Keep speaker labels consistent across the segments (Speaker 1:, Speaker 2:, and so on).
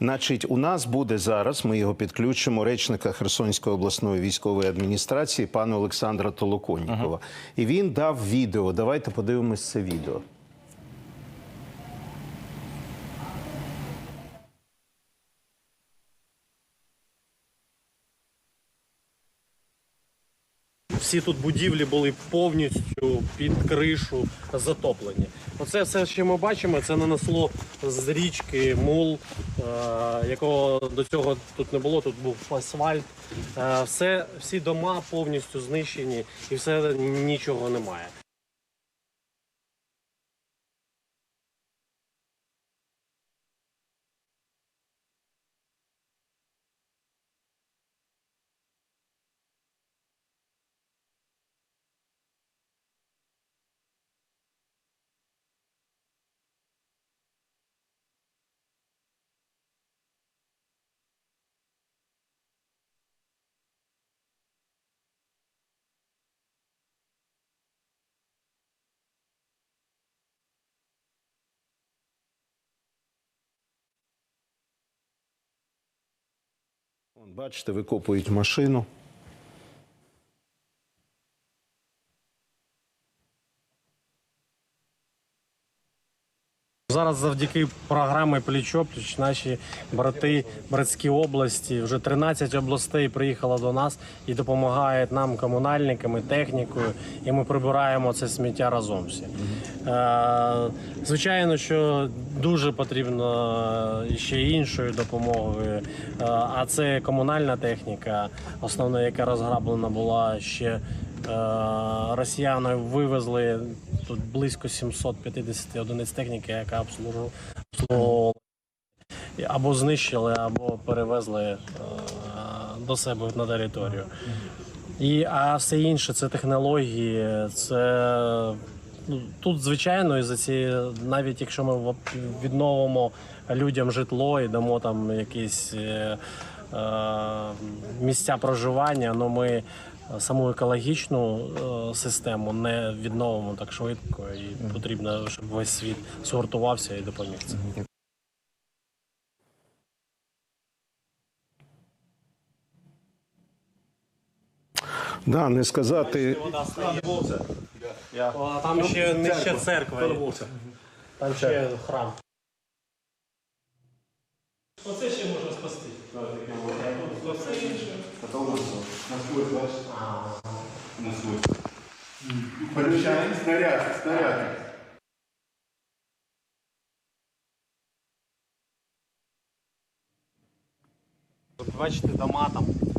Speaker 1: Значить, у нас буде зараз. Ми його підключимо речника Херсонської обласної військової адміністрації пана Олександра Толоконнікова. І він дав відео. Давайте подивимось це відео.
Speaker 2: Всі тут будівлі були повністю під кришу затоплені. Оце все, що ми бачимо, це нанесло з річки мул, е, якого до цього тут не було. Тут був асфальт. Е, все, всі дома повністю знищені і все нічого немає.
Speaker 1: Бачите, викопують машину.
Speaker 2: Зараз завдяки програмі Пліч-опліч наші брати братські області, вже 13 областей приїхало до нас і допомагають нам комунальниками, технікою, і ми прибираємо це сміття разом всі. Е, звичайно, що дуже потрібно ще іншої допомоги, е, а це комунальна техніка, основна, яка розграблена була ще. Е, Росіяни вивезли тут близько 750 одиниць техніки, яка обслуговувала або знищили, або перевезли е, до себе на територію. І, а все інше це технології, це ну, тут, звичайно, і за ці, навіть якщо ми відновимо людям житло і дамо там якісь е, е, місця проживання, ну ми саму екологічну е, систему не відновимо так швидко, і потрібно, щоб весь світ згуртувався і допоміг це.
Speaker 1: Да, не сказати.
Speaker 2: Там ще нижче церква. є. Там ще храм. Оце ще можна спасти.
Speaker 3: Поручаем снаряд, снаряд.
Speaker 2: Бачите, дома там.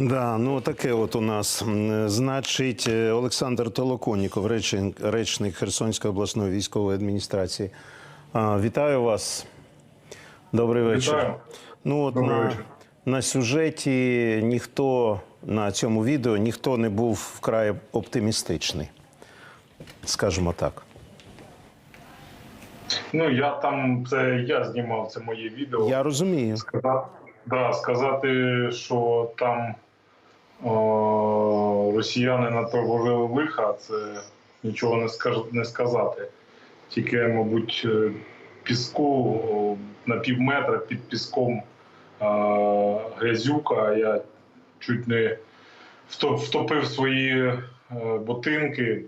Speaker 1: Да, ну таке от у нас. Значить, е, Олександр Толоконніков, речник, речник Херсонської обласної військової адміністрації. Вітаю вас. Добрий вечір.
Speaker 3: Вітаю.
Speaker 1: Ну, от
Speaker 3: Добрий
Speaker 1: на,
Speaker 3: вечір.
Speaker 1: на сюжеті ніхто на цьому відео ніхто не був вкрай оптимістичний. Скажімо так.
Speaker 3: Ну я там це я знімав це моє відео.
Speaker 1: Я розумію.
Speaker 3: Сказати, да, сказати, що там о, росіяни натворили лиха, це нічого не скаж, не сказати. Тільки, мабуть, е, піску на пів метра під піском грязюка. Я чуть не втопив свої е, ботинки,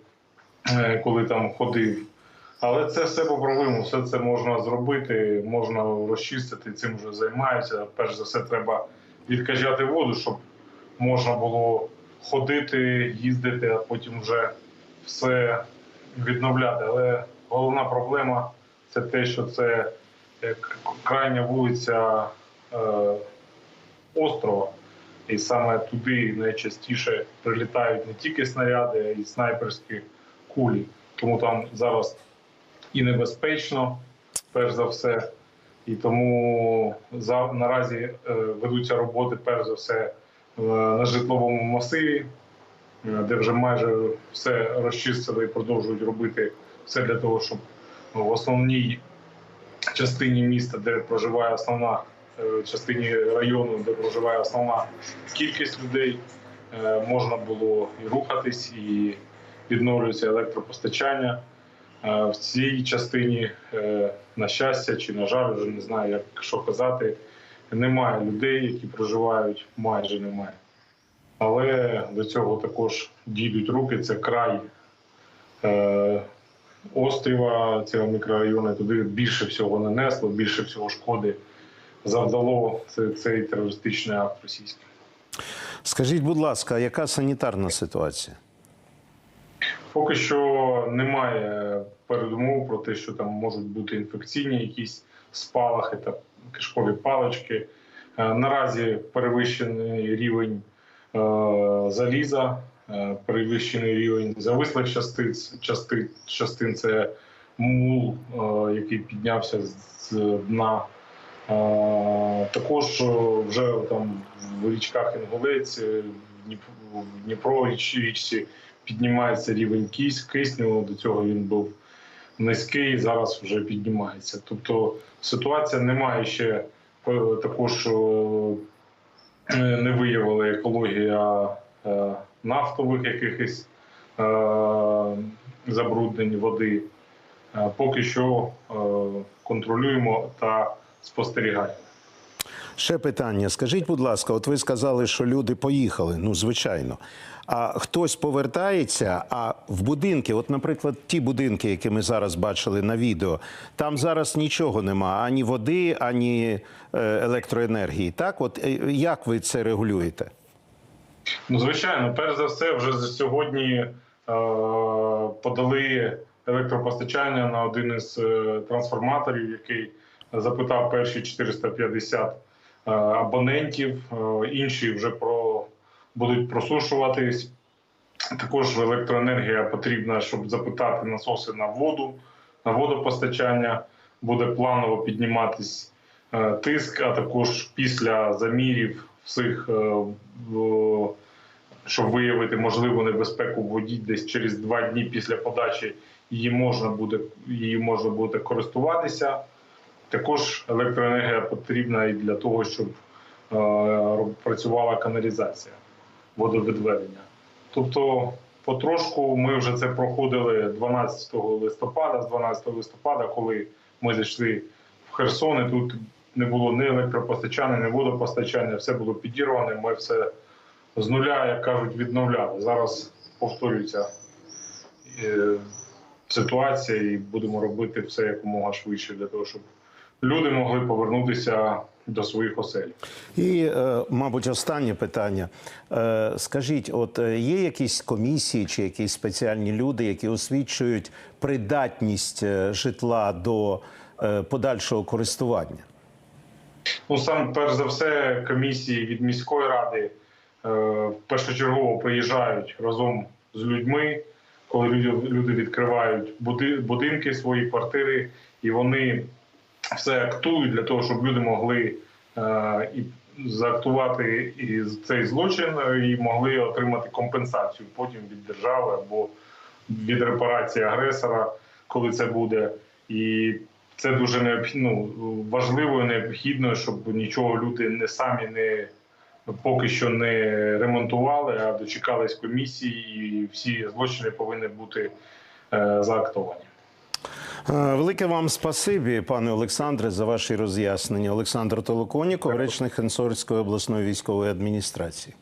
Speaker 3: е, коли там ходив. Але це все поправимо, все це можна зробити, можна розчистити, цим вже займаються. Перш за все, треба відкачати воду, щоб можна було ходити, їздити, а потім вже все відновляти. Але головна проблема це те, що це крайня вулиця е, острова. І саме туди найчастіше прилітають не тільки снаряди, а й снайперські кулі. Тому там зараз і небезпечно, перш за все. І тому за, наразі е, ведуться роботи, перш за все, на житловому масиві, е, де вже майже все розчистили і продовжують робити все для того, щоб в основній частині міста, де проживає основна е, частині району, де проживає основна кількість людей, е, можна було і рухатись, і відновлюється електропостачання. В цій частині, на щастя чи на жаль, вже не знаю, як що казати, немає людей, які проживають, майже немає. Але до цього також дійдуть руки. Це край е, острова цього мікрорайону. Туди більше всього нанесло, більше всього шкоди завдало це, цей терористичний акт російський.
Speaker 1: Скажіть, будь ласка, яка санітарна ситуація?
Speaker 3: Поки що немає передумов про те, що там можуть бути інфекційні якісь спалахи та кишкові палички. Е, Наразі перевищений рівень е, заліза, е, перевищений рівень завислих частин, частин, частин це мул, який піднявся з дна. Також вже там в річках Інгулець, в Дніпро річ- річці піднімається рівень кис- кисню. До цього він був низький, зараз вже піднімається. Тобто ситуація немає ще е, також е, не виявила екологія е, нафтових якихось забруднень води. Поки що контролюємо та спостерігаємо.
Speaker 1: Ще питання. Скажіть, будь ласка, от ви сказали, що люди поїхали. Ну, звичайно. А хтось повертається, а в будинки, от, наприклад, ті будинки, які ми зараз бачили на відео, там зараз нічого нема, ані води, ані е, електроенергії. Так, от е, як ви це регулюєте?
Speaker 3: Ну, звичайно, перш за все, вже сьогодні е, подали електропостачання на один із е, трансформаторів, який запитав перші 450 е, абонентів. Е, інші вже про будуть просушуватись. Також електроенергія потрібна, щоб запитати насоси на воду, на водопостачання. Буде планово підніматись е, тиск, а також після замірів всіх, е, щоб виявити можливу небезпеку в воді, десь через два дні після подачі її можна буде, її можна буде користуватися. Також електроенергія потрібна і для того, щоб е, працювала каналізація водовідведення. Тобто, потрошку ми вже це проходили 12 листопада, з 12 листопада, коли ми зайшли в Херсон, і тут не було ні електропостачання, ні водопостачання, все було підірване. Ми все з нуля, як кажуть, відновляли. Зараз повторюється е, ситуація, і будемо робити все якомога швидше для того, щоб люди могли повернутися до своїх осель.
Speaker 1: І, е, мабуть, останнє питання. Е, Скажіть, от е, є якісь комісії чи якісь спеціальні люди, які освідчують придатність житла до подальшого користування?
Speaker 3: Ну, сам перш за все, комісії від міської ради першочергово приїжджають разом з людьми, коли люди відкривають будинки, свої квартири, і вони все актують для того, щоб люди могли е, і заактувати і цей злочин і могли отримати компенсацію потім від держави або від репарації агресора, коли це буде. І це дуже необхідно ну, важливо і необхідно, щоб нічого люди не самі не поки що не ремонтували, а дочекались комісії, і всі злочини повинні бути е, заактовані.
Speaker 1: Е, Велике вам спасибі, пане Олександре, за ваші роз'яснення. Олександр Толоконіков, речник Хенсорської обласної військової адміністрації.